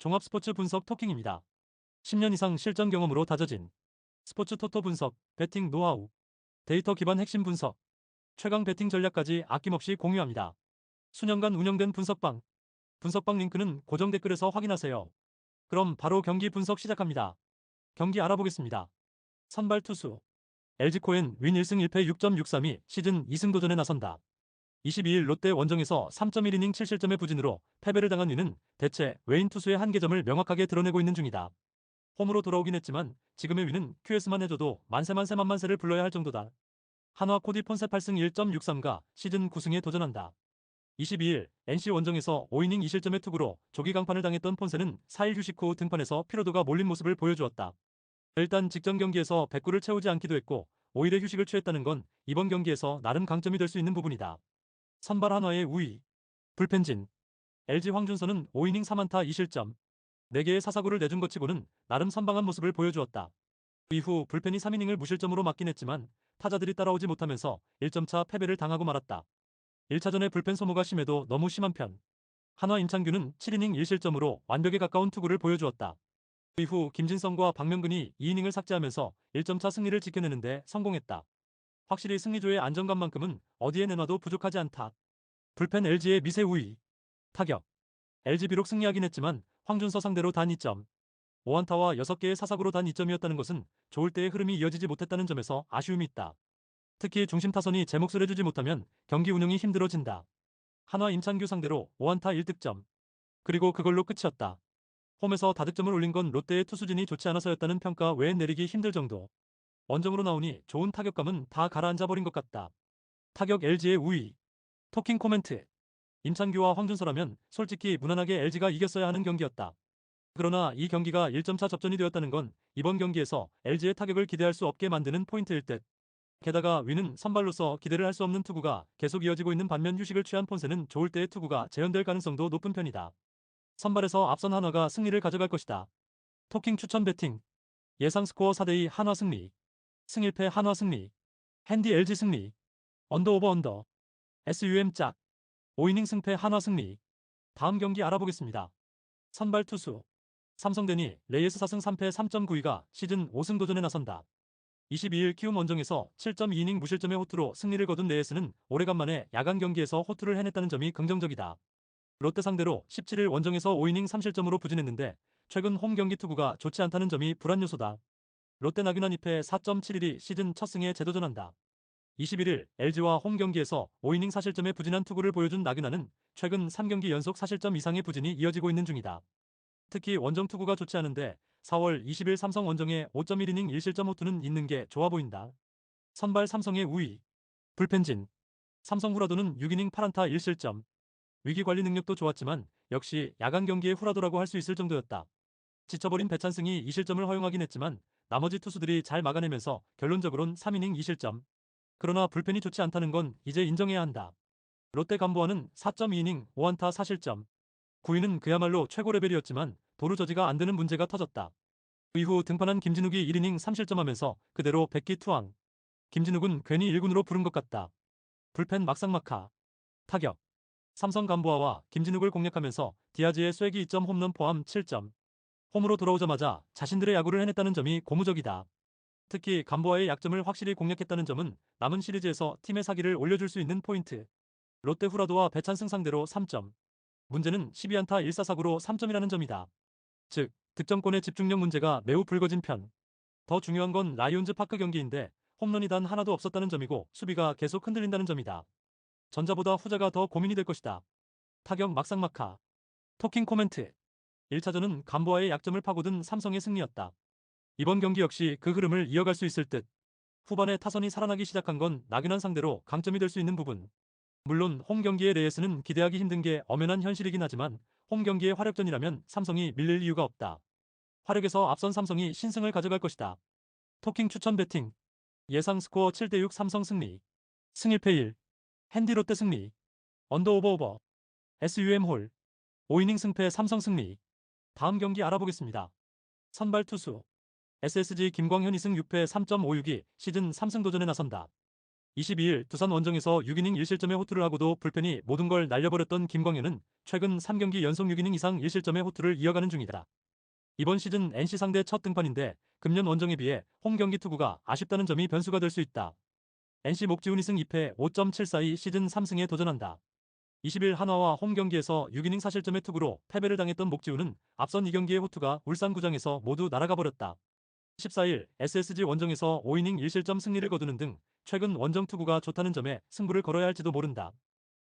종합 스포츠 분석 토킹입니다. 10년 이상 실전 경험으로 다져진 스포츠 토토 분석, 배팅 노하우, 데이터 기반 핵심 분석, 최강 배팅 전략까지 아낌없이 공유합니다. 수년간 운영된 분석방, 분석방 링크는 고정 댓글에서 확인하세요. 그럼 바로 경기 분석 시작합니다. 경기 알아보겠습니다. 선발 투수 LG코엔 윈 1승 1패 6.632 시즌 2승 도전에 나선다. 22일 롯데 원정에서 3.1이닝 7실점의 부진으로 패배를 당한 위는 대체 외인 투수의 한계점을 명확하게 드러내고 있는 중이다. 홈으로 돌아오긴 했지만 지금의 위는 QS만 해줘도 만세만세 만만세를 불러야 할 정도다. 한화 코디 폰세 8승 1.63가 시즌 9승에 도전한다. 22일 NC 원정에서 5이닝 2실점의 투구로 조기 강판을 당했던 폰세는 4일 휴식 후 등판에서 피로도가 몰린 모습을 보여주었다. 일단 직전 경기에서 100구를 채우지 않기도 했고 5일의 휴식을 취했다는 건 이번 경기에서 나름 강점이 될 수 있는 부분이다. 선발 한화의 우위, 불펜진, LG 황준서는 5이닝 3안타 2실점, 4개의 사사구를 내준 것 치고는 나름 선방한 모습을 보여주었다. 이후 불펜이 3이닝을 무실점으로 막긴 했지만 타자들이 따라오지 못하면서 1점차 패배를 당하고 말았다. 1차전에 불펜 소모가 심해도 너무 심한 편. 한화 임창규는 7이닝 1실점으로 완벽에 가까운 투구를 보여주었다. 이후 김진성과 박명근이 2이닝을 삭제하면서 1점차 승리를 지켜내는데 성공했다. 확실히 승리조의 안정감만큼은 어디에 내놔도 부족하지 않다. 불펜 LG의 미세 우위. 타격. LG 비록 승리하긴 했지만 황준서 상대로 단 2점. 5안타와 6개의 사사구로 단 2점이었다는 것은 좋을 때의 흐름이 이어지지 못했다는 점에서 아쉬움이 있다. 특히 중심 타선이 제 몫을 해주지 못하면 경기 운영이 힘들어진다. 한화 임창규 상대로 5안타 1득점. 그리고 그걸로 끝이었다. 홈에서 다득점을 올린 건 롯데의 투수진이 좋지 않아서였다는 평가 외엔 내리기 힘들 정도. 원정으로 나오니 좋은 타격감은 다 가라앉아 버린 것 같다. 타격 LG의 우위. 토킹 코멘트. 임창규와 황준서라면 솔직히 무난하게 LG가 이겼어야 하는 경기였다. 그러나 이 경기가 1점차 접전이 되었다는 건 이번 경기에서 LG의 타격을 기대할 수 없게 만드는 포인트일 듯. 게다가 위는 선발로서 기대를 할 수 없는 투구가 계속 이어지고 있는 반면 휴식을 취한 폰세는 좋을 때의 투구가 재현될 가능성도 높은 편이다. 선발에서 앞선 한화가 승리를 가져갈 것이다. 토킹 추천 배팅. 예상 스코어 4대2 한화 승리. 승1패 한화 승리. 핸디 LG 승리. 언더 오버 언더. SUM 짝. 5이닝 승패 한화 승리. 다음 경기 알아보겠습니다. 선발 투수. 삼성데니 레이에스 4승 3패 3.92가 시즌 5승 도전에 나선다. 22일 키움 원정에서 7.2이닝 무실점의 호투로 승리를 거둔 레이에스는 오래간만에 야간 경기에서 호투를 해냈다는 점이 긍정적이다. 롯데 상대로 17일 원정에서 5이닝 3실점으로 부진했는데 최근 홈 경기 투구가 좋지 않다는 점이 불안 요소다. 롯데 나균환 2패 4.71이 시즌 첫 승에 재도전한다. 21일 LG와 홈 경기에서 5이닝 4실점의 부진한 투구를 보여준 나균환은 최근 3경기 연속 4실점 이상의 부진이 이어지고 있는 중이다. 특히 원정 투구가 좋지 않은데 4월 20일 삼성 원정에 5.1이닝 1실점 호투는 있는 게 좋아 보인다. 선발 삼성의 우위. 불펜진. 삼성 후라도는 6이닝 8안타 1실점. 위기 관리 능력도 좋았지만 역시 야간 경기의 후라도라고 할 수 있을 정도였다. 지쳐버린 배찬승이 2실점을 허용하긴 했지만 나머지 투수들이 잘 막아내면서 결론적으론 3이닝 2실점. 그러나 불펜이 좋지 않다는 건 이제 인정해야 한다. 롯데 간보아는 4.2이닝 5안타 4실점. 9위는 그야말로 최고 레벨이었지만 도루 저지가 안 되는 문제가 터졌다. 이후 등판한 김진욱이 1이닝 3실점하면서 그대로 백기 투항. 김진욱은 괜히 1군으로 부른 것 같다. 불펜 막상막하. 타격. 삼성 간보아와 김진욱을 공략하면서 디아즈의 쐐기 2점 홈런 포함 7점. 홈으로 돌아오자마자 자신들의 야구를 해냈다는 점이 고무적이다. 특히 간보아의 약점을 확실히 공략했다는 점은 남은 시리즈에서 팀의 사기를 올려줄 수 있는 포인트. 롯데 후라도와 배찬승 상대로 3점. 문제는 12안타 1사사구로 3점이라는 점이다. 즉, 득점권의 집중력 문제가 매우 불거진 편. 더 중요한 건 라이온즈 파크 경기인데 홈런이 단 하나도 없었다는 점이고 수비가 계속 흔들린다는 점이다. 전자보다 후자가 더 고민이 될 것이다. 타격 막상막하. 토킹 코멘트. 1차전은 간보아의 약점을 파고든 삼성의 승리였다. 이번 경기 역시 그 흐름을 이어갈 수 있을 듯. 후반에 타선이 살아나기 시작한 건 나균한 상대로 강점이 될 수 있는 부분. 물론 홈 경기의 레이스는 기대하기 힘든 게 엄연한 현실이긴 하지만 홈 경기의 화력전이라면 삼성이 밀릴 이유가 없다. 화력에서 앞선 삼성이 신승을 가져갈 것이다. 토킹 추천 배팅. 예상 스코어 7대6 삼성 승리. 승1패 1. 핸디 롯데 승리. 언더 오버 오버. SUM 홀. 5이닝 승패 삼성 승리. 다음 경기 알아보겠습니다. 선발 투수. SSG 김광현 2승 6패 3.56이 시즌 3승 도전에 나선다. 22일 두산 원정에서 6이닝 1실점의 호투를 하고도 불펜이 모든 걸 날려버렸던 김광현은 최근 3경기 연속 6이닝 이상 1실점의 호투를 이어가는 중이다. 이번 시즌 NC 상대 첫 등판인데 금년 원정에 비해 홈 경기 투구가 아쉽다는 점이 변수가 될 수 있다. NC 목지훈 2승 2패 5.742 시즌 3승에 도전한다. 20일 한화와 홈 경기에서 6이닝 4실점의 투구로 패배를 당했던 목지훈은 앞선 2경기의 호투가 울산구장에서 모두 날아가 버렸다. 14일 SSG 원정에서 5이닝 1실점 승리를 거두는 등 최근 원정 투구가 좋다는 점에 승부를 걸어야 할지도 모른다.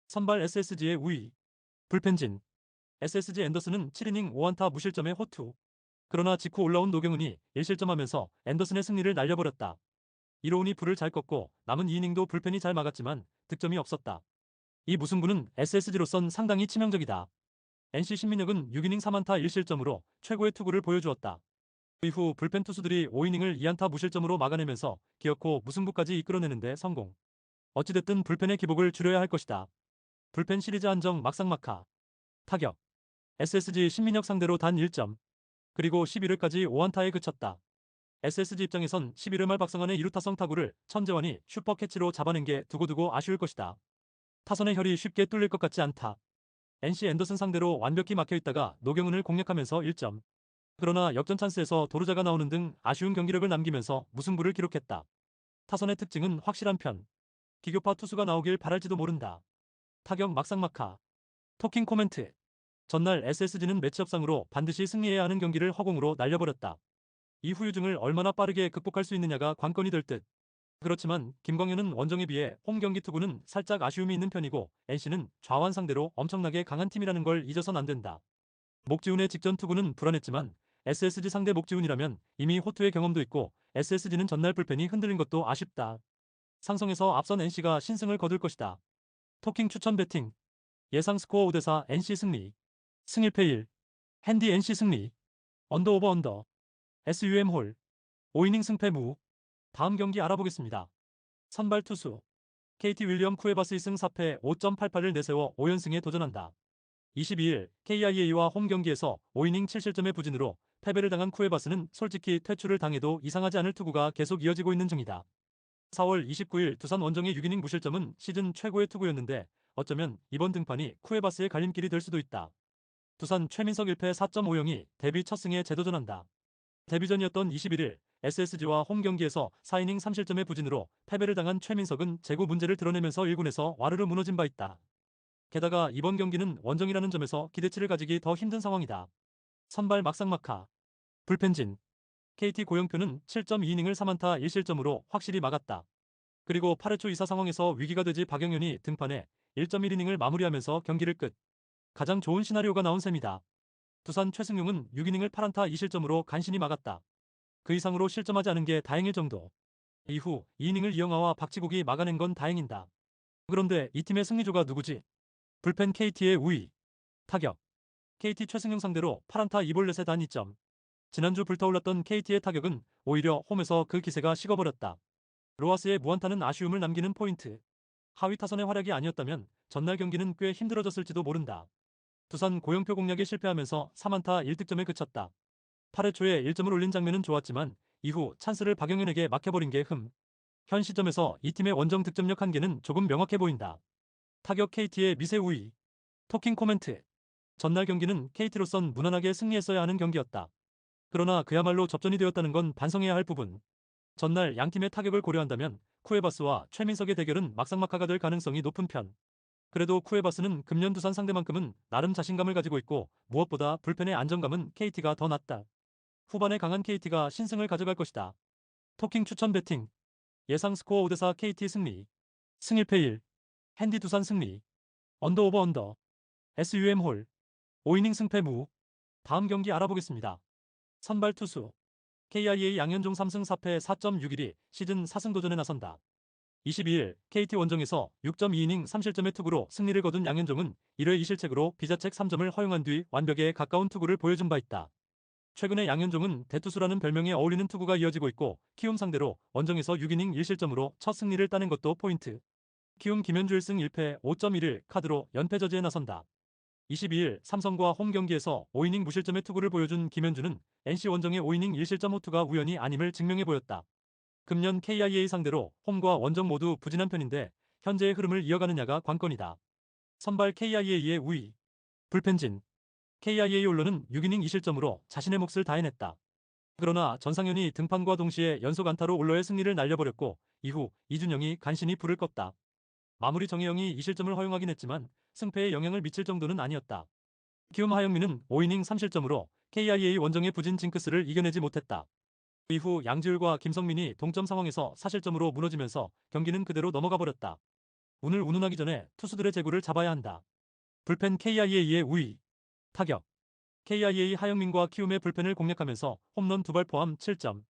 선발 SSG의 우위 불펜진 SSG 앤더슨은 7이닝 5안타 무실점의 호투 그러나 직후 올라온 노경은이 1실점하면서 앤더슨의 승리를 날려버렸다. 이로운이 불을 잘 껐고 남은 2이닝도 불펜이 잘 막았지만 득점이 없었다. 이 무승부는 SSG로선 상당히 치명적이다. NC 신민혁은 6이닝 3안타 1실점으로 최고의 투구를 보여주었다. 그 이후 불펜 투수들이 5이닝을 2안타 무실점으로 막아내면서 기어코 무승부까지 이끌어내는데 성공. 어찌됐든 불펜의 기복을 줄여야 할 것이다. 불펜 시리즈 한정 막상막하. 타격. SSG 신민혁 상대로 단 1점. 그리고 11회까지 5안타에 그쳤다. SSG 입장에선 11회 말 박성환의 2루타성 타구를 천재환이 슈퍼캐치로 잡아낸 게 두고두고 아쉬울 것이다. 타선의 혈이 쉽게 뚫릴 것 같지 않다. NC 앤더슨 상대로 완벽히 막혀있다가 노경은을 공략하면서 1점. 그러나 역전 찬스에서 도루자가 나오는 등 아쉬운 경기력을 남기면서 무승부를 기록했다. 타선의 특징은 확실한 편. 기교파 투수가 나오길 바랄지도 모른다. 타격 막상막하. 토킹 코멘트. 전날 SSG는 매치업상으로 반드시 승리해야 하는 경기를 허공으로 날려버렸다. 이 후유증을 얼마나 빠르게 극복할 수 있느냐가 관건이 될 듯. 그렇지만 김광현은 원정에 비해 홈 경기 투구는 살짝 아쉬움이 있는 편이고 NC는 좌완 상대로 엄청나게 강한 팀이라는 걸 잊어선 안 된다. 목지훈의 직전 투구는 불안했지만 SSG 상대 목지훈이라면 이미 호투의 경험도 있고 SSG는 전날 불펜이 흔들린 것도 아쉽다. 상성에서 앞선 NC가 신승을 거둘 것이다. 토킹 추천 배팅. 예상 스코어 5대4 NC 승리. 승일패 1 핸디 NC 승리. 언더 오버 언더. SUM 홀. 5이닝 승패 무 다음 경기 알아보겠습니다. 선발 투수 KT 윌리엄 쿠에바스 2승 4패 5.88을 내세워 5연승에 도전한다. 22일 KIA와 홈 경기에서 5이닝 7실점의 부진으로 패배를 당한 쿠에바스는 솔직히 퇴출을 당해도 이상하지 않을 투구가 계속 이어지고 있는 중이다. 4월 29일 두산 원정의 6이닝 무실점은 시즌 최고의 투구였는데 어쩌면 이번 등판이 쿠에바스의 갈림길이 될 수도 있다. 두산 최민석 1패 4.50이 데뷔 첫 승에 재도전한다. 데뷔전이었던 21일 SSG와 홈 경기에서 4이닝 3실점의 부진으로 패배를 당한 최민석은 재고 문제를 드러내면서 1군에서 와르르 무너진 바 있다. 게다가 이번 경기는 원정이라는 점에서 기대치를 가지기 더 힘든 상황이다. 선발 막상막하. 불펜진. KT 고영표는 7.2이닝을 3안타 1실점으로 확실히 막았다. 그리고 8회 초 2사 상황에서 위기가 되지 박영현이 등판해 1.1이닝을 마무리하면서 경기를 끝. 가장 좋은 시나리오가 나온 셈이다. 두산 최승용은 6이닝을 8안타 2실점으로 간신히 막았다. 그 이상으로 실점하지 않은 게 다행일 정도. 이후 2이닝을 이영하와 박지국이 막아낸 건 다행인다. 그런데 이 팀의 승리조가 누구지? 불펜 KT의 우위. 타격. KT 최승용 상대로 8안타 2볼넷에 단 2점. 지난주 불타올랐던 KT의 타격은 오히려 홈에서 그 기세가 식어버렸다. 로하스의 무안타는 아쉬움을 남기는 포인트. 하위 타선의 활약이 아니었다면 전날 경기는 꽤 힘들어졌을지도 모른다. 두산 고영표 공략에 실패하면서 3안타 1득점에 그쳤다. 8회 초에 1점을 올린 장면은 좋았지만 이후 찬스를 박영현에게 막혀버린 게 흠. 현 시점에서 이 팀의 원정 득점력 한계는 조금 명확해 보인다. 타격 KT의 미세 우위. 토킹 코멘트. 전날 경기는 KT로선 무난하게 승리했어야 하는 경기였다. 그러나 그야말로 접전이 되었다는 건 반성해야 할 부분. 전날 양팀의 타격을 고려한다면 쿠에바스와 최민석의 대결은 막상막하가 될 가능성이 높은 편. 그래도 쿠에바스는 금년 두산 상대만큼은 나름 자신감을 가지고 있고 무엇보다 불펜의 안정감은 KT가 더 낫다. 후반에 강한 KT가 신승을 가져갈 것이다. 토킹 추천 배팅. 예상 스코어 5대4 KT 승리. 승일패 1. 핸디 두산 승리. 언더 오버 언더. SUM 홀. 5이닝 승패 무. 다음 경기 알아보겠습니다. 선발 투수. KIA 양현종 3승 4패 4.61이 시즌 4승 도전에 나선다. 22일 KT 원정에서 6.2이닝 3실점의 투구로 승리를 거둔 양현종은 1회 2실책으로 비자책 3점을 허용한 뒤 완벽에 가까운 투구를 보여준 바 있다. 최근에 양현종은 대투수라는 별명에 어울리는 투구가 이어지고 있고 키움 상대로 원정에서 6이닝 1실점으로 첫 승리를 따낸 것도 포인트. 키움 김현주 1승 1패 5.1을 카드로 연패 저지에 나선다. 22일 삼성과 홈 경기에서 5이닝 무실점의 투구를 보여준 김현주는 NC 원정의 5이닝 1실점 호투가 우연이 아님을 증명해 보였다. 금년 KIA 상대로 홈과 원정 모두 부진한 편인데 현재의 흐름을 이어가느냐가 관건이다. 선발 KIA의 우위. 불펜진. KIA 올로는 6이닝 2실점으로 자신의 몫을 다해냈다. 그러나 전상현이 등판과 동시에 연속 안타로 올로의 승리를 날려버렸고 이후 이준영이 간신히 불을 껐다. 마무리 정혜영이 2실점을 허용하긴 했지만 승패에 영향을 미칠 정도는 아니었다. 키움 하영민은 5이닝 3실점으로 KIA 원정의 부진 징크스를 이겨내지 못했다. 이후 양지울과 김성민이 동점 상황에서 사실점으로 무너지면서 경기는 그대로 넘어가 버렸다. 운을 운운하기 전에 투수들의 제구를 잡아야 한다. 불펜 KIA의 우위. 타격. KIA 하영민과 키움의 불펜을 공략하면서 홈런 두 발 포함 7점.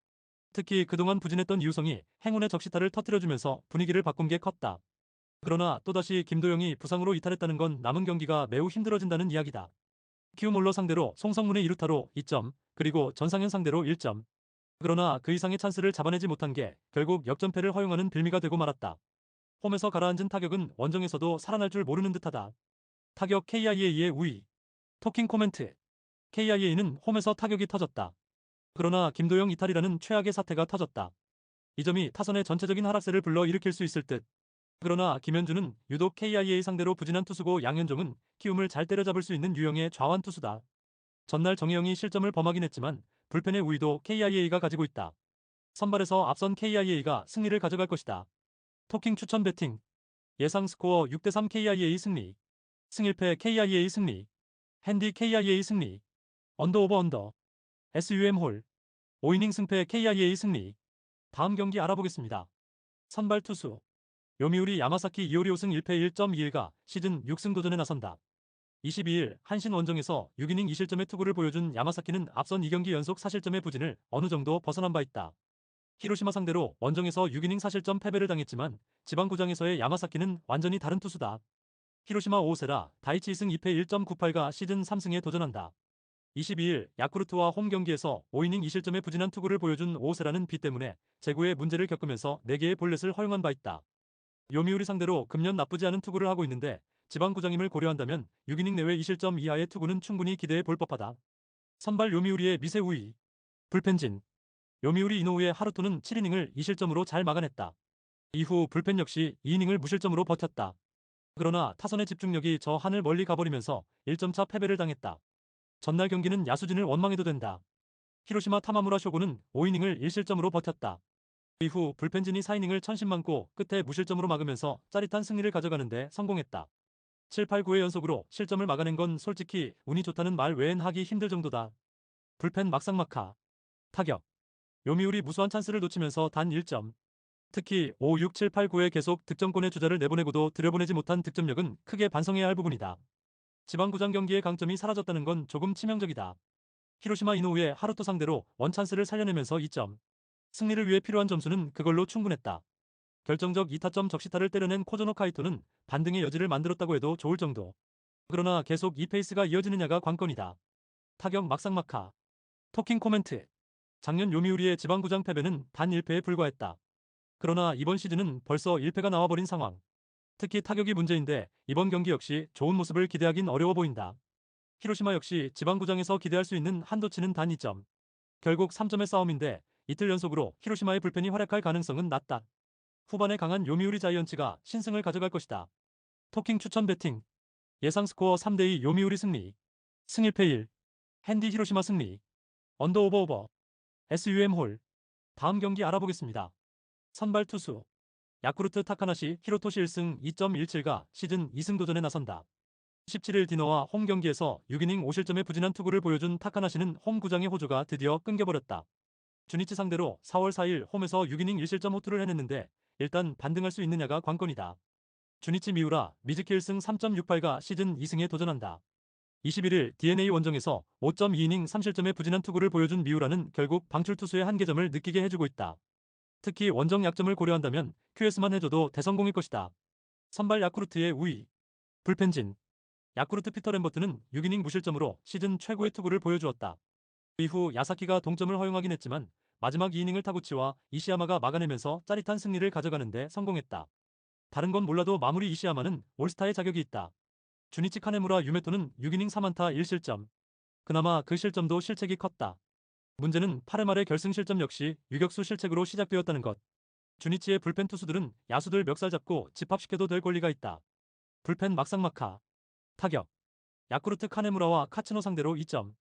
특히 그동안 부진했던 이우성이 행운의 적시타를 터뜨려주면서 분위기를 바꾼 게 컸다. 그러나 또다시 김도영이 부상으로 이탈했다는 건 남은 경기가 매우 힘들어진다는 이야기다. 키움 올러 상대로 송성문의 2루타로 2점, 그리고 전상현 상대로 1점. 그러나 그 이상의 찬스를 잡아내지 못한 게 결국 역전패를 허용하는 빌미가 되고 말았다. 홈에서 가라앉은 타격은 원정에서도 살아날 줄 모르는 듯하다. 타격 KIA의 우위. 토킹 코멘트. KIA는 홈에서 타격이 터졌다. 그러나 김도영 이탈이라는 최악의 사태가 터졌다. 이 점이 타선의 전체적인 하락세를 불러 일으킬 수 있을 듯. 그러나 김현주는 유독 KIA 상대로 부진한 투수고 양현종은 키움을 잘 때려잡을 수 있는 유형의 좌완 투수다. 전날 정혜영이 실점을 범하긴 했지만 불펜의 우위도 KIA가 가지고 있다. 선발에서 앞선 KIA가 승리를 가져갈 것이다. 토킹 추천 배팅 예상 스코어 6대3 KIA 승리 승일패 KIA 승리 핸디 KIA 승리 언더 오버 언더 SUM 홀 5이닝 승패 KIA 승리 다음 경기 알아보겠습니다. 선발 투수 요미우리 야마사키 이오리 5승 1패 1.21가 시즌 6승 도전에 나선다. 22일 한신 원정에서 6이닝 2실점의 투구를 보여준 야마사키는 앞선 2경기 연속 4실점의 부진을 어느 정도 벗어난 바 있다. 히로시마 상대로 원정에서 6이닝 4실점 패배를 당했지만 지방구장에서의 야마사키는 완전히 다른 투수다. 히로시마 오세라 다이치 2승 2패 1.98가 시즌 3승에 도전한다. 22일 야쿠르트와 홈 경기에서 5이닝 2실점의 부진한 투구를 보여준 오세라는 비 때문에 제구에 문제를 겪으면서 4개의 볼넷을 허용한 바 있다. 요미우리 상대로 금년 나쁘지 않은 투구를 하고 있는데 지방구장임을 고려한다면 6이닝 내외 2실점 이하의 투구는 충분히 기대해 볼 법하다. 선발 요미우리의 미세 우위. 불펜진. 요미우리 이노우의 하루토는 7이닝을 2실점으로 잘 막아냈다. 이후 불펜 역시 2이닝을 무실점으로 버텼다. 그러나 타선의 집중력이 저 하늘 멀리 가버리면서 1점차 패배를 당했다. 전날 경기는 야수진을 원망해도 된다. 히로시마 타마무라 쇼고는 5이닝을 1실점으로 버텼다. 이후 불펜진이 4이닝을 천신만고 끝에 무실점으로 막으면서 짜릿한 승리를 가져가는데 성공했다. 7, 8, 9회 연속으로 실점을 막아낸 건 솔직히 운이 좋다는 말 외엔 하기 힘들 정도다. 불펜 막상막하. 타격. 요미우리 무수한 찬스를 놓치면서 단 1점. 특히 5, 6, 7, 8, 9에 계속 득점권의 주자를 내보내고도 들여보내지 못한 득점력은 크게 반성해야 할 부분이다. 지방구장 경기의 강점이 사라졌다는 건 조금 치명적이다. 히로시마 이노우의 하루토 상대로 원찬스를 살려내면서 2점. 승리를 위해 필요한 점수는 그걸로 충분했다. 결정적 2타점 적시타를 때려낸 코조노 카이토는 반등의 여지를 만들었다고 해도 좋을 정도. 그러나 계속 이 페이스가 이어지느냐가 관건이다. 타격 막상막하. 토킹 코멘트. 작년 요미우리의 지방구장 패배는 단 1패에 불과했다. 그러나 이번 시즌은 벌써 1패가 나와버린 상황. 특히 타격이 문제인데 이번 경기 역시 좋은 모습을 기대하긴 어려워 보인다. 히로시마 역시 지방구장에서 기대할 수 있는 한도치는 단 2점. 결국 3점의 싸움인데 이틀 연속으로 히로시마의 불펜이 활약할 가능성은 낮다. 후반에 강한 요미우리 자이언츠가 신승을 가져갈 것이다. 토킹 추천 배팅. 예상 스코어 3대2 요미우리 승리. 승일패 1. 핸디 히로시마 승리. 언더 오버 오버. SUM 홀. 다음 경기 알아보겠습니다. 선발 투수. 야쿠르트 타카나시 히로토시 1승 2.17가 시즌 2승 도전에 나선다. 17일 디너와 홈 경기에서 6이닝 5실점의 부진한 투구를 보여준 타카나시는 홈 구장의 호조가 드디어 끊겨버렸다. 주니치 상대로 4월 4일 홈에서 6이닝 1실점 호투를 해냈는데 일단 반등할 수 있느냐가 관건이다. 주니치 미우라 미즈키 1승 3.68가 시즌 2승에 도전한다. 21일 DNA 원정에서 5.2이닝 3실점의 부진한 투구를 보여준 미우라는 결국 방출 투수의 한계점을 느끼게 해주고 있다. 특히 원정 약점을 고려한다면 QS만 해줘도 대성공일 것이다. 선발 야쿠르트의 우위. 불펜진. 야쿠르트 피터 램버트는 6이닝 무실점으로 시즌 최고의 투구를 보여주었다. 이후 야사키가 동점을 허용하긴 했지만 마지막 2이닝을 타구치와 이시야마가 막아내면서 짜릿한 승리를 가져가는데 성공했다. 다른 건 몰라도 마무리 이시야마는 올스타의 자격이 있다. 주니치 카네무라 유메토는 6이닝 3안타 1실점. 그나마 그 실점도 실책이 컸다. 문제는 8회 말의 결승 실점 역시 유격수 실책으로 시작되었다는 것. 주니치의 불펜 투수들은 야수들 멱살 잡고 집합시켜도 될 권리가 있다. 불펜 막상막하. 타격. 야쿠르트 카네무라와 카츠노 상대로 2점.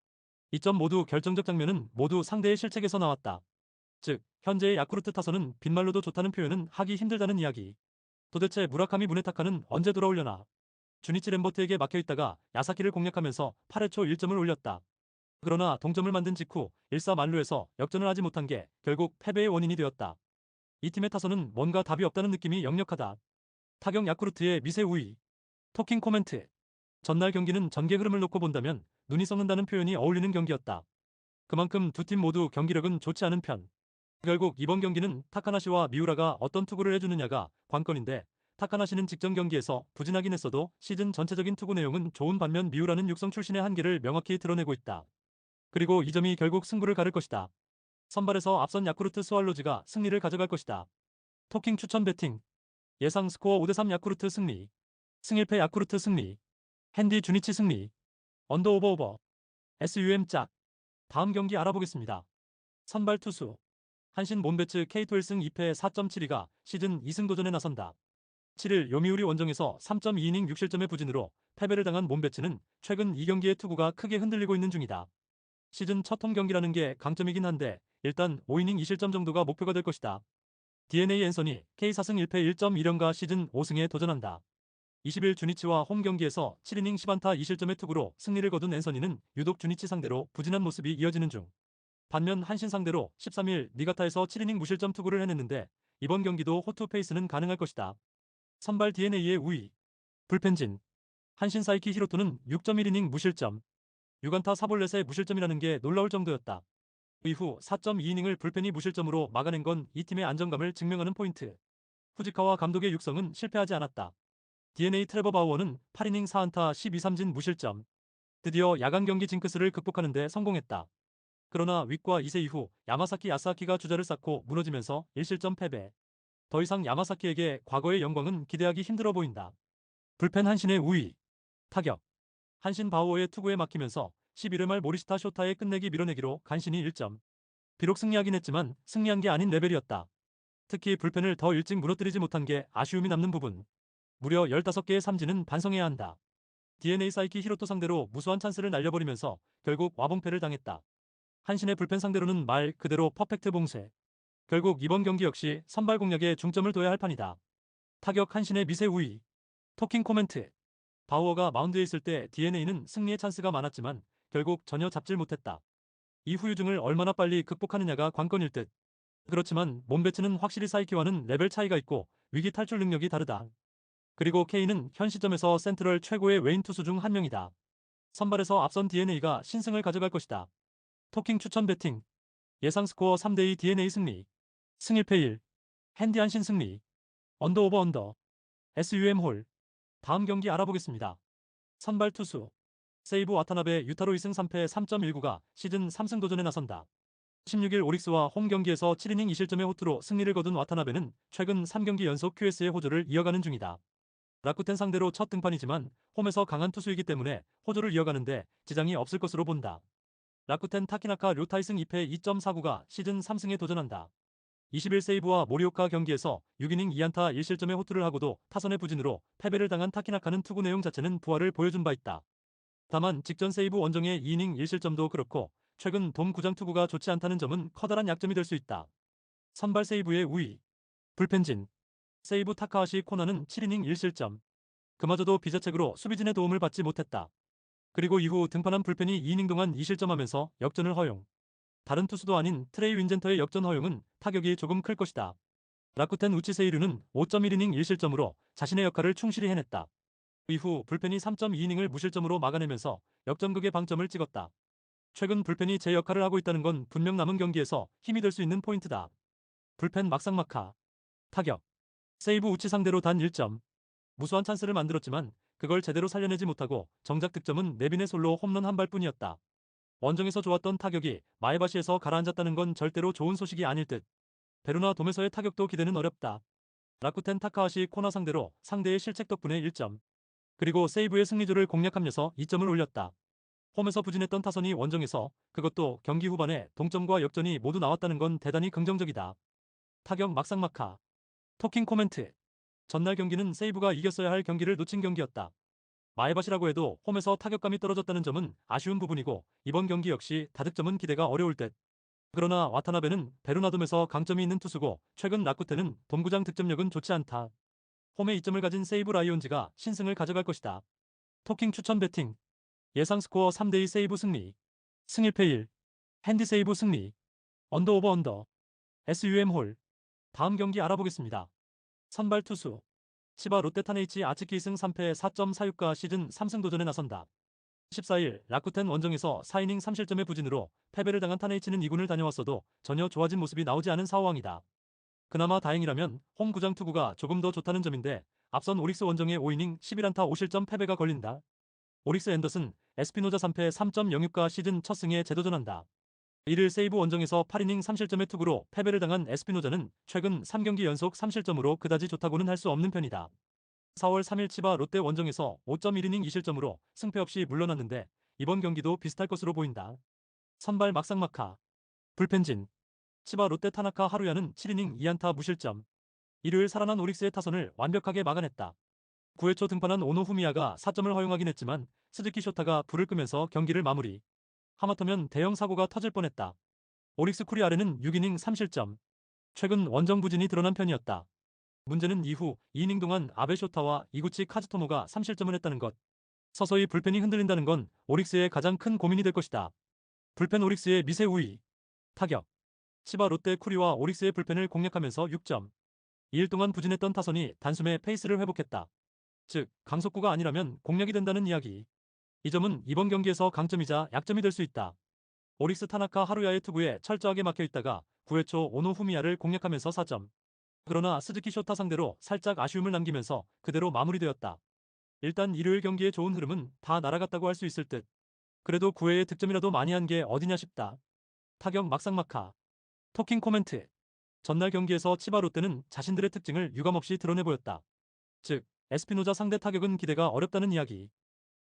2점 모두 결정적 장면은 모두 상대의 실책에서 나왔다. 즉, 현재의 야쿠르트 타선은 빈말로도 좋다는 표현은 하기 힘들다는 이야기. 도대체 무라카미 무네타카는 언제 돌아오려나? 주니치 램버트에게 막혀있다가 야사키를 공략하면서 8회 초 1점을 올렸다. 그러나 동점을 만든 직후 1사 만루에서 역전을 하지 못한 게 결국 패배의 원인이 되었다. 이 팀의 타선은 뭔가 답이 없다는 느낌이 역력하다. 타격 야쿠르트의 미세 우위. 토킹 코멘트. 전날 경기는 전개 흐름을 놓고 본다면 눈이 썩는다는 표현이 어울리는 경기였다. 그만큼 두 팀 모두 경기력은 좋지 않은 편. 결국 이번 경기는 타카나시와 미우라가 어떤 투구를 해주느냐가 관건인데 타카나시는 직전 경기에서 부진하긴 했어도 시즌 전체적인 투구 내용은 좋은 반면 미우라는 육성 출신의 한계를 명확히 드러내고 있다. 그리고 이 점이 결국 승부를 가를 것이다. 선발에서 앞선 야쿠르트 스왈로즈가 승리를 가져갈 것이다. 토킹 추천 배팅 예상 스코어 5대3 야쿠르트 승리 승일패 야쿠르트 승리 핸디 주니치 승리 언더 오버 오버 SUM 짝 다음 경기 알아보겠습니다. 선발 투수 한신 몬베츠 K2 1승 2패 4.72가 시즌 2승 도전에 나선다. 7일 요미우리 원정에서 3.2이닝 6실점의 부진으로 패배를 당한 몬베츠는 최근 2경기의 투구가 크게 흔들리고 있는 중이다. 시즌 첫 홈 경기라는 게 강점이긴 한데 일단 5이닝 2실점 정도가 목표가 될 것이다. DNA 앤서니 K4승 1패 1.1연가 시즌 5승에 도전한다. 20일 주니치와 홈 경기에서 7이닝 10안타 2실점의 투구로 승리를 거둔 앤서니는 유독 주니치 상대로 부진한 모습이 이어지는 중. 반면 한신 상대로 13일 니가타에서 7이닝 무실점 투구를 해냈는데 이번 경기도 호투 페이스는 가능할 것이다. 선발 DNA의 우위. 불펜진. 한신 사이키 히로토는 6.1이닝 무실점. 6안타 4볼넷의 무실점이라는 게 놀라울 정도였다. 이후 4.2이닝을 불펜이 무실점으로 막아낸 건 이 팀의 안정감을 증명하는 포인트. 후지카와 감독의 육성은 실패하지 않았다. DNA 트레버 바우어는 8이닝 4안타 12삼진 무실점. 드디어 야간 경기 징크스를 극복하는 데 성공했다. 그러나 윗과 2세 이후 야마사키 야사키가 주자를 쌓고 무너지면서 1실점 패배. 더 이상 야마사키에게 과거의 영광은 기대하기 힘들어 보인다. 불펜 한신의 우위. 타격. 한신 바우어의 투구에 막히면서 11회 말 모리시타 쇼타의 끝내기 밀어내기로 간신히 1점. 비록 승리하긴 했지만 승리한 게 아닌 레벨이었다. 특히 불펜을 더 일찍 무너뜨리지 못한 게 아쉬움이 남는 부분. 무려 15개의 삼진은 반성해야 한다. DNA 사이키 히로토 상대로 무수한 찬스를 날려버리면서 결국 와봉패를 당했다. 한신의 불펜 상대로는 말 그대로 퍼펙트 봉쇄. 결국 이번 경기 역시 선발 공략에 중점을 둬야 할 판이다. 타격 한신의 미세 우위. 토킹 코멘트. 바우어가 마운드에 있을 때 DNA는 승리의 찬스가 많았지만 결국 전혀 잡질 못했다. 이 후유증을 얼마나 빨리 극복하느냐가 관건일 듯. 그렇지만 몸배치는 확실히 사이키와는 레벨 차이가 있고 위기 탈출 능력이 다르다. 그리고 K는 현 시점에서 센트럴 최고의 외인 투수 중 한 명이다. 선발에서 앞선 DNA가 신승을 가져갈 것이다. 토킹 추천 배팅. 예상 스코어 3대2 DNA 승리. 승일패 1. 핸디 한 신 승리. 언더 오버 언더. SUM 홀. 다음 경기 알아보겠습니다. 선발 투수. 세이브 와타나베 유타로 2승 3패 3.19가 시즌 3승 도전에 나선다. 16일 오릭스와 홈 경기에서 7이닝 2실점의 호투로 승리를 거둔 와타나베는 최근 3경기 연속 QS의 호조를 이어가는 중이다. 라쿠텐 상대로 첫 등판이지만 홈에서 강한 투수이기 때문에 호조를 이어가는데 지장이 없을 것으로 본다. 라쿠텐 타키나카 료타이승 2패 2.49가 시즌 3승에 도전한다. 21 세이브와 모리오카 경기에서 6이닝 2안타 1실점의 호투를 하고도 타선의 부진으로 패배를 당한 타키나카는 투구 내용 자체는 부활을 보여준 바 있다. 다만 직전 세이브 원정의 2이닝 1실점도 그렇고 최근 돔 구장 투구가 좋지 않다는 점은 커다란 약점이 될 수 있다. 선발 세이브의 우위. 불펜진. 세이브 타카하시 코나는 7이닝 1실점. 그마저도 비자책으로 수비진의 도움을 받지 못했다. 그리고 이후 등판한 불펜이 2이닝 동안 2실점하면서 역전을 허용. 다른 투수도 아닌 트레이 윈젠터의 역전 허용은 타격이 조금 클 것이다. 라쿠텐 우치세이류는 5.1이닝 1실점으로 자신의 역할을 충실히 해냈다. 이후 불펜이 3.2이닝을 무실점으로 막아내면서 역전극의 방점을 찍었다. 최근 불펜이 제 역할을 하고 있다는 건 분명 남은 경기에서 힘이 될 수 있는 포인트다. 불펜 막상막하. 타격. 세이브 우치 상대로 단 1점. 무수한 찬스를 만들었지만 그걸 제대로 살려내지 못하고 정작 득점은 네빈의 솔로 홈런 한 발뿐이었다. 원정에서 좋았던 타격이 마에바시에서 가라앉았다는 건 절대로 좋은 소식이 아닐 듯. 베루나 돔에서의 타격도 기대는 어렵다. 라쿠텐 타카하시 코나 상대로 상대의 실책 덕분에 1점. 그리고 세이브의 승리조를 공략하면서 2점을 올렸다. 홈에서 부진했던 타선이 원정에서 그것도 경기 후반에 동점과 역전이 모두 나왔다는 건 대단히 긍정적이다. 타격 막상막하. 토킹 코멘트. 전날 경기는 세이브가 이겼어야 할 경기를 놓친 경기였다. 마에바시라고 해도 홈에서 타격감이 떨어졌다는 점은 아쉬운 부분이고 이번 경기 역시 다득점은 기대가 어려울 듯. 그러나 와타나베는 베르나돔에서 강점이 있는 투수고 최근 라쿠테는 돔구장 득점력은 좋지 않다. 홈에 이점을 가진 세이브 라이온즈가 신승을 가져갈 것이다. 토킹 추천 배팅. 예상 스코어 3대2 세이브 승리. 승일패 1. 핸디 세이브 승리. 언더 오버 언더. SUM 홀. 다음 경기 알아보겠습니다. 선발 투수. 치바 롯데 타네이치 아츠키 2승 3패 4.46가 시즌 3승 도전에 나선다. 14일 라쿠텐 원정에서 4이닝 3실점의 부진으로 패배를 당한 타네이치는 2군을 다녀왔어도 전혀 좋아진 모습이 나오지 않은 상황이다. 그나마 다행이라면 홈 구장 투구가 조금 더 좋다는 점인데 앞선 오릭스 원정의 5이닝 11안타 5실점 패배가 걸린다. 오릭스 앤더슨, 에스피노자 3패 3.06가 시즌 첫 승에 재도전한다. 이를 세이브 원정에서 8이닝 3실점의 투구로 패배를 당한 에스피노자는 최근 3경기 연속 3실점으로 그다지 좋다고는 할 수 없는 편이다. 4월 3일 치바 롯데 원정에서 5.1이닝 2실점으로 승패 없이 물러났는데 이번 경기도 비슷할 것으로 보인다. 선발 막상막하. 불펜진. 치바 롯데 타나카 하루야는 7이닝 2안타 무실점. 일요일 살아난 오릭스의 타선을 완벽하게 막아냈다. 9회 초 등판한 오노 후미야가 4점을 허용하긴 했지만 스즈키 쇼타가 불을 끄면서 경기를 마무리. 하마터면 대형 사고가 터질 뻔했다. 오릭스 쿠리아레는 6이닝 3실점. 최근 원정 부진이 드러난 편이었다. 문제는 이후 2이닝 동안 아베 쇼타와 이구치 카즈토모가 3실점을 했다는 것. 서서히 불펜이 흔들린다는 건 오릭스의 가장 큰 고민이 될 것이다. 불펜 오릭스의 미세 우위. 타격. 치바 롯데 쿠리와 오릭스의 불펜을 공략하면서 6점. 2일 동안 부진했던 타선이 단숨에 페이스를 회복했다. 즉, 강속구가 아니라면 공략이 된다는 이야기. 이 점은 이번 경기에서 강점이자 약점이 될 수 있다. 오릭스 타나카 하루야의 투구에 철저하게 막혀 있다가 9회 초 오노 후미야를 공략하면서 4점. 그러나 스즈키 쇼타 상대로 살짝 아쉬움을 남기면서 그대로 마무리되었다. 일단 일요일 경기의 좋은 흐름은 다 날아갔다고 할 수 있을 듯. 그래도 9회에 득점이라도 많이 한 게 어디냐 싶다. 타격 막상막하. 토킹 코멘트. 전날 경기에서 치바 롯데는 자신들의 특징을 유감없이 드러내 보였다. 즉, 에스피노자 상대 타격은 기대가 어렵다는 이야기.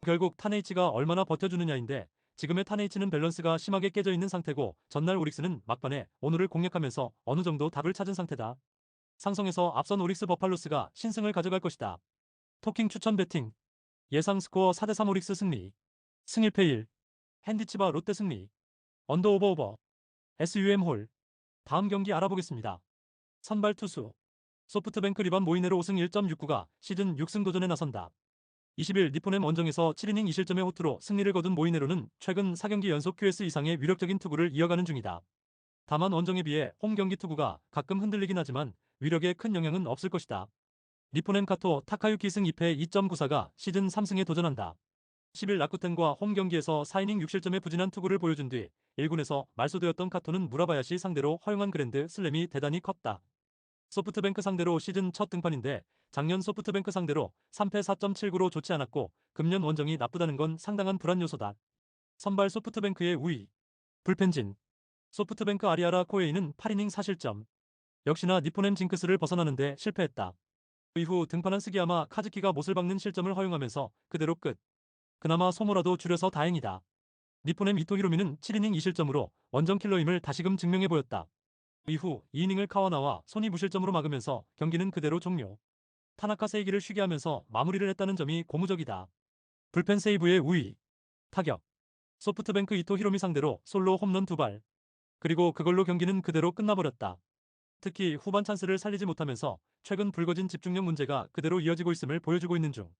결국 타네이치가 얼마나 버텨주느냐인데 지금의 타네이치는 밸런스가 심하게 깨져 있는 상태고 전날 오릭스는 막판에 오늘을 공략하면서 어느 정도 답을 찾은 상태다. 상성에서 앞선 오릭스 버팔로스가 신승을 가져갈 것이다. 토킹 추천 배팅. 예상 스코어 4대3 오릭스 승리. 승일패 1. 핸디치바 롯데 승리. 언더 오버 오버. SUM 홀. 다음 경기 알아보겠습니다. 선발 투수. 소프트뱅크 리반 모이네로 5승 1.69가 시즌 6승 도전에 나선다. 20일 니포넴 원정에서 7이닝 2실점의 호투로 승리를 거둔 모이네로는 최근 4경기 연속 QS 이상의 위력적인 투구를 이어가는 중이다. 다만 원정에 비해 홈 경기 투구가 가끔 흔들리긴 하지만 위력에 큰 영향은 없을 것이다. 니포넴 카토 타카유키 승 2패 2.94가 시즌 3승에 도전한다. 10일 라쿠텐과 홈 경기에서 4이닝 6실점의 부진한 투구를 보여준 뒤 1군에서 말소되었던 카토는 무라바야시 상대로 허용한 그랜드 슬램이 대단히 컸다. 소프트뱅크 상대로 시즌 첫 등판인데 작년 소프트뱅크 상대로 3패 4.79로 좋지 않았고 금년 원정이 나쁘다는 건 상당한 불안 요소다. 선발 소프트뱅크의 우위. 불펜진. 소프트뱅크 아리아라 코에이는 8이닝 4실점. 역시나 니포넴 징크스를 벗어나는데 실패했다. 이후 등판한 스기야마 카즈키가 못을 박는 실점을 허용하면서 그대로 끝. 그나마 소모라도 줄여서 다행이다. 니포넴 이토 히로미는 7이닝 2실점으로 원정 킬러임을 다시금 증명해 보였다. 이후 2이닝을 카와나와 손이 무실점으로 막으면서 경기는 그대로 종료. 타나카 세이기를 쉬게 하면서 마무리를 했다는 점이 고무적이다. 불펜 세이브의 우위. 타격. 소프트뱅크 이토 히로미 상대로 솔로 홈런 두 발. 그리고 그걸로 경기는 그대로 끝나버렸다. 특히 후반 찬스를 살리지 못하면서 최근 불거진 집중력 문제가 그대로 이어지고 있음을 보여주고 있는 중.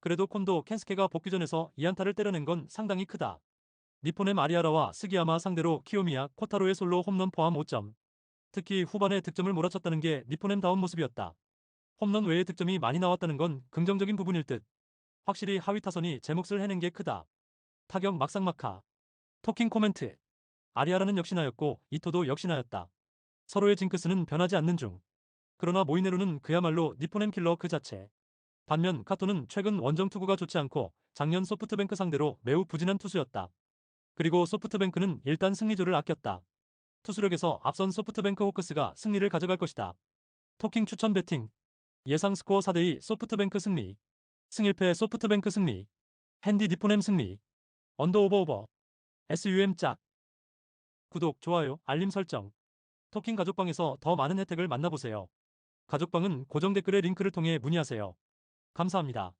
그래도 콘도 켄스케가 복귀 전에서 2안타를 때려낸 건 상당히 크다. 니폰의 마리아라와 스기야마 상대로 키오미야 코타로의 솔로 홈런 포함 5점. 특히 후반에 득점을 몰아쳤다는 게 니포넴다운 모습이었다. 홈런 외에 득점이 많이 나왔다는 건 긍정적인 부분일 듯. 확실히 하위 타선이 제 몫을 해낸 게 크다. 타격 막상막하. 토킹 코멘트. 아리아라는 역시나였고 이토도 역시나였다. 서로의 징크스는 변하지 않는 중. 그러나 모이네로는 그야말로 니포넴 킬러 그 자체. 반면 카토는 최근 원정 투구가 좋지 않고 작년 소프트뱅크 상대로 매우 부진한 투수였다. 그리고 소프트뱅크는 일단 승리조를 아꼈다. 투수력에서 앞선 소프트뱅크 호크스가 승리를 가져갈 것이다. 토킹 추천 배팅 예상 스코어 4대2 소프트뱅크 승리 승일패 소프트뱅크 승리 핸디 디포넴 승리 언더 오버 오버 SUM 짝 구독, 좋아요, 알림 설정 토킹 가족방에서 더 많은 혜택을 만나보세요. 가족방은 고정 댓글의 링크를 통해 문의하세요. 감사합니다.